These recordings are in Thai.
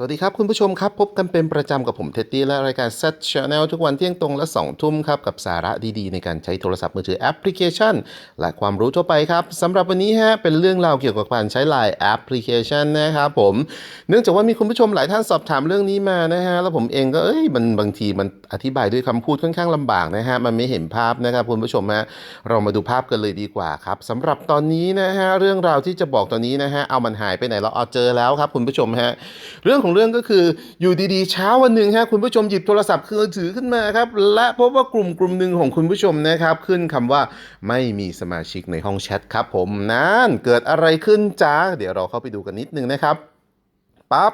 สวัสดีครับ คุณผู้ชมครับ พบกันเป็นประจำกับผมเท็ดดี้และรายการ Set Channel ทุกวันเที่ยงตรงและ 2 ทุ่มครับ กับสาระดีๆ ในการใช้โทรศัพท์มือถือแอปพลิเคชัน และความรู้ทั่วไปครับสำหรับวันนี้ฮะเป็นเรื่องราวเกี่ยวกับการใช้ Line แอปพลิเคชันนะครับผม เนื่องจากว่ามีคุณผู้ชมหลายท่านสอบถามเรื่องนี้มานะฮะแล้วผมเองก็เอ้ยมันบางทีมันอธิบายด้วยคำพูดค่อนข้างลำบากนะฮะมันไม่เห็นภาพนะครับคุณผู้ชมฮะเรามาดูภาพกันเลยดีกว่าครับสำหรับตอนนี้นะฮะเรื่องราวที่จะบอกตอนนี้นะฮะเอามันหายไปไหนเราเอาเจอแล้วครับคุณผู้ชมฮะเรื่องของเรื่องก็คือ อยู่ดีๆ เช้าวันหนึ่งฮะคุณผู้ชมหยิบโทรศัพท์คือถือขึ้นมาครับและพบว่ากลุ่มกลุ่มหนึ่งของคุณผู้ชมนะครับ ขึ้นคำว่าไม่มีสมาชิกในห้องแชทครับผมนั่นเกิดอะไรขึ้นจ้าเดี๋ยวเราเข้าไปดูกันนิดนึงนะครับ ปั๊บ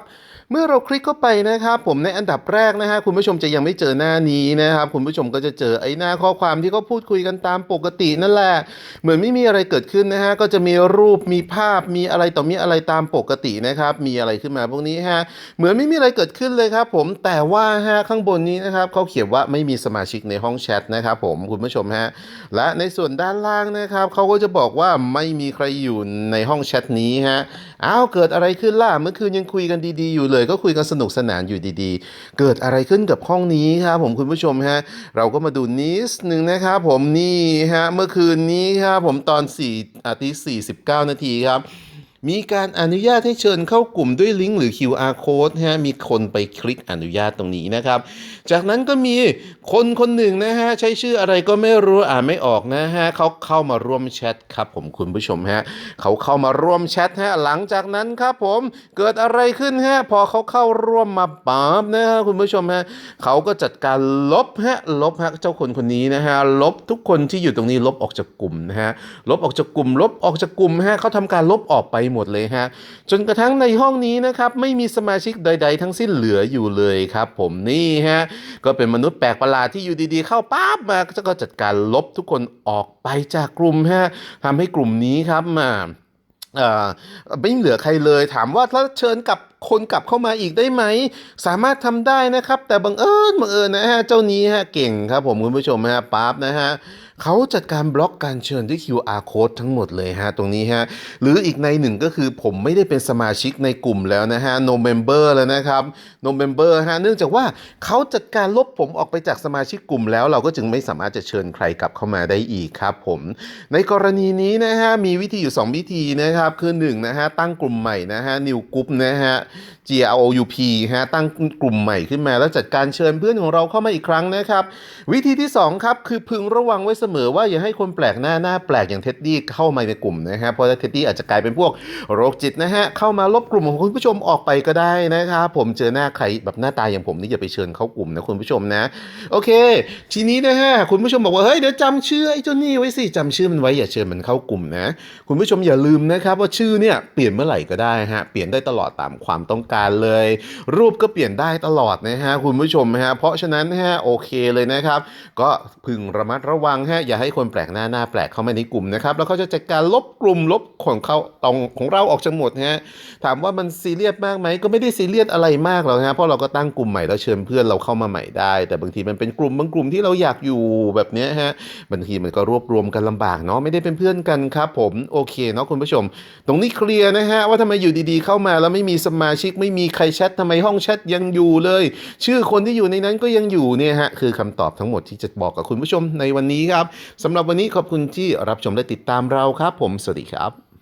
เมื่อเราคลิกเข้าไปนะครับ ผมในอันดับแรกนะฮะคุณผู้ชมจะยังไม่เจอหน้านี้นะครับ คุณผู้ชมก็จะเจอไอ้หน้าข้อความที่เขาพูดคุยกันตามปกตินั่นแหละเหมือนไม่มีอะไรเกิดขึ้นนะฮะก็จะมีรูปมีภาพมีอะไรต่อมีอะไรตามปกตินะครับ มีอะไรขึ้นมาพวกนี้ฮะเหมือนไม่มีอะไรเกิดขึ้นเลยครับผมแต่ว่าฮะข้างบนนี้นะครับเขาเขียนว่าไม่มีสมาชิกในห้องแชทนะครับผมคุณผู้ชมฮะและในส่วนด้านล่างนะครับเขาก็จะบอกว่าไม่มีใครอยู่ในห้องแชทนี้ฮะอ้าวเกิดอะไรขึ้นล่ะเมื่อคืนยังคุยกันดีๆอยู่เลย ก็คุยกันสนุกสนานอยู่ดีๆ เกิดอะไรขึ้นกับห้องนี้ครับผมคุณผู้ชมฮะเราก็มาดูนิดหนึ่งนะครับผมนี่ฮะเมื่อคืนนี้ครับผมตอน4อาทิตย์49นาทีครับ มีการอนุญาตให้เชิญเข้ากลุ่มด้วยลิงก์หรือ QR code ฮะมีคนไปคลิกอนุญาตตรงนี้นะครับ จากนั้นก็มีคนคนหนึ่งนะฮะใช้ชื่ออะไรก็ไม่รู้อ่านไม่ออกนะฮะเขาเข้ามาร่วมแชทครับผมคุณผู้ชมฮะเขาเข้ามาร่วมแชทฮะหลังจากนั้นครับผมเกิดอะไรขึ้นฮะพอเขาเข้าร่วมมาปั๊บนะฮะคุณผู้ชมฮะเขาก็จัดการลบฮะลบฮะเจ้าคนคนนี้นะฮะลบทุกคนที่อยู่ตรงนี้ลบออกจากกลุ่มนะฮะลบออกจากกลุ่ม ลบออกจากกลุ่มฮะเขาทำการลบออกไปหมดเลยฮะ จนกระทั่งในห้องนี้นะครับ ไม่มีสมาชิกใด ๆ ทั้งสิ้นเหลืออยู่เลยครับ ผมนี่ฮะ ก็เป็นมนุษย์แปลกประหลาดที่อยู่ดีๆ เข้าปั๊บมาก็จัดการลบทุกคนออกไปจากกลุ่มฮะทำให้กลุ่มนี้ครับมาเอ่อไม่เหลือใครเลยถามว่าถ้าเชิญกลับ คนกลับเข้ามาอีกได้ไหม สามารถทำได้นะครับ แต่บังเอิญบังเอิญนะฮะเจ้านี้ฮะเก่งครับผมคุณผู้ชมฮะปั๊บนะฮะเขาจัดการบล็อกการเชิญด้วย QR code ทั้งหมดเลยฮะตรงนี้ฮะหรืออีกในหนึ่งก็คือผมไม่ได้เป็นสมาชิกในกลุ่มแล้วนะฮะ no member แล้วนะครับ no member ฮะเนื่องจากว่าเขาจัดการลบผมออกไปจากสมาชิกกลุ่มแล้ว เราก็จึงไม่สามารถจะเชิญใครกลับเข้ามาได้อีกครับผม ในกรณีนี้นะฮะมีวิธีอยู่ 2 วิธีนะครับคือ1นะฮะตั้งกลุ่มใหม่นะฮะ new group นะฮะ G R O U P ฮะตั้งกลุ่มใหม่ขึ้นมาแล้วจัดการเชิญเพื่อนของเราเข้ามาอีกครั้งนะครับ วิธีที่ 2 ครับ คือพึงระวังไว้เสมอว่าอย่าให้คนแปลกหน้าหน้าแปลกอย่างเท็ดดี้เข้ามาในกลุ่มนะฮะเพราะว่าเท็ดดี้อาจจะกลายเป็นพวกโรคจิตนะฮะเข้ามาลบกลุ่มของคุณผู้ชมออกไปก็ได้นะครับผมเจอหน้าใครแบบหน้าตาอย่างผมนี่อย่าไปเชิญเข้ากลุ่มนะคุณผู้ชมนะ โอเค ทีนี้นะฮะคุณผู้ชมบอกว่าเฮ้ยเดี๋ยวจำชื่อไอ้เจ้านี่ไว้สิจำชื่อมันไว้อย่าเชิญมันเข้ากลุ่มนะ คุณผู้ชมอย่าลืมนะครับว่าชื่อเนี่ยเปลี่ยนเมื่อไหร่ก็ได้ฮะเปลี่ยนได้ตลอดตามความต้องการเลย รูปก็เปลี่ยนได้ตลอดนะฮะคุณผู้ชมฮะเพราะฉะนั้นฮะโอเคเลยนะครับ ก็พึงระมัดระวังฮะอย่าให้คนแปลกหน้าหน้าแปลกเข้ามาในกลุ่มนะครับแล้วเขาจะจัดการลบกลุ่มลบของเขาตรงของเราออกจากหมดฮะถามว่ามันซีเรียสมากไหมก็ไม่ได้ซีเรียสอะไรมากหรอกฮะเพราะเราก็ตั้งกลุ่มใหม่แล้วเชิญเพื่อนเราเข้ามาใหม่ได้ แต่บางทีมันเป็นกลุ่มบางกลุ่มที่เราอยากอยู่แบบนี้ฮะบางทีมันก็รวบรวมกันลำบากเนาะไม่ได้เป็นเพื่อนกันครับผมโอเคเนาะคุณผู้ชม ตรงนี้เคลียร์นะฮะว่าทำไมอยู่ดีๆเข้ามาแล้วไม่มีสมาชิกไม่มีใครแชททำไมห้องแชทยังอยู่เลย ชื่อคนที่อยู่ในนั้นก็ยังอยู่เนี่ยฮะคือคำตอบทั้งหมดที่จะบอกกับคุณผู้ชมในวันนี้ครับสำหรับวันนี้ขอบคุณที่รับชมและติดตามเราครับ ผมสวัสดีครับ